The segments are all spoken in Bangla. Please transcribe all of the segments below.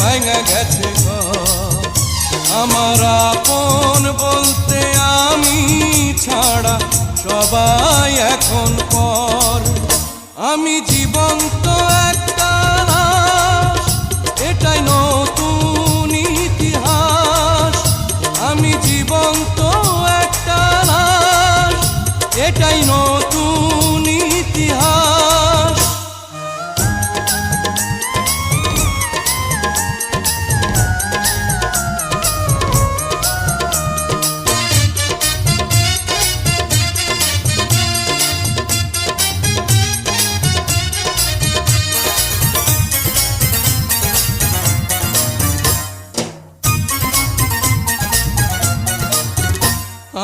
ভেঙে গেছে। আমার আপন বলতে আমি ছাড়া সবাই এখন পর। আমি জীবন্ত একটা এটাই নতুন ইতিহাস। আমি জীবন্ত একটা এটাই নতুন ইতিহাস।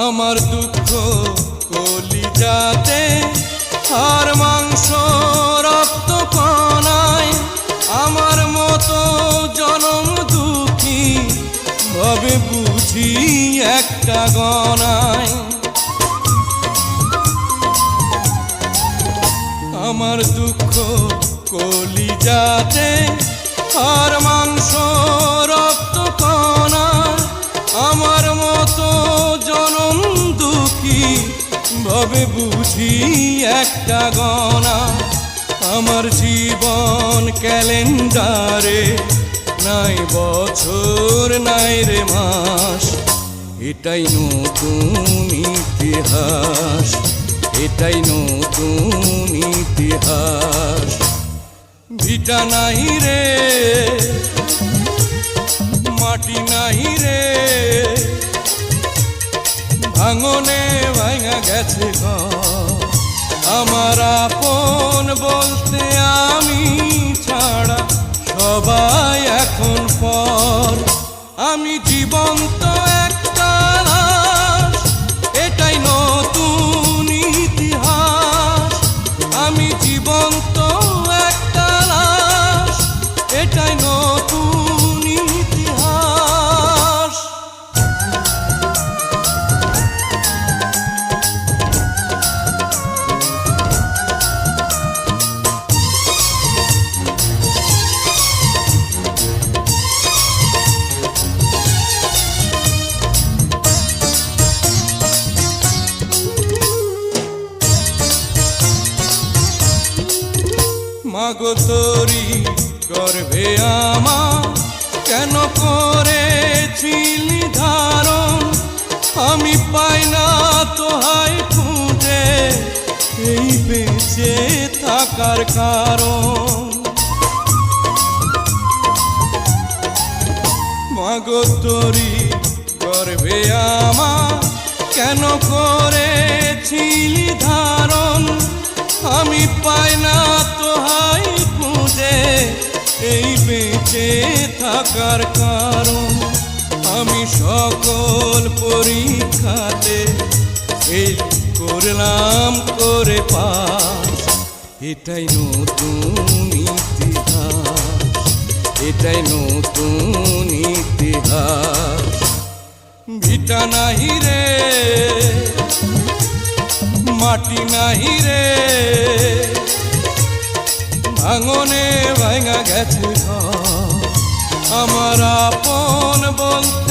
আমার দুঃখ কলিজাতে, আর মাংস রক্ত কণায় আমার মতো জনম দুঃখী ভাবে বুঝি একটা গনায় আমার দুঃখ কলিজাতে, আর মাংস ভাবে বুঝি একটা গনা। আমার জীবন ক্যালেন্ডারে নাই বছর, নাই রে মাস। এটাই নতুন ইতিহাস, এটাই নতুন ইতিহাস। ভিটা নাই রে, মাটি নাই রে ভাঙনে ভাঙা গেছে। আমার আপন বলতে আমি ছাড়া সবাই এখন পর আমি জীবন্ত একটা এটাই নতুন ইতিহাস আমি জীবন্ত মাগো তোরি গর্ভে আমার কেন করেছিলি ধারণ? আমি পাই না তোহাই খুঁজে, এই বেঁচে থাকার কারণ। মাগো তোরি গর্ভে আমার কেন করেছিলি ধারণ? থাকার কারণ আমি সকল পরীক্ষাতে করলাম করে পাস এটাই নতুন ইতিহাস, এটাই নতুন ইতিহাস ভিটা নাহি রে, মাটি নাহি রে, ভাঙনে ভাঙা গেছে ঘর। আমার আপন বলতে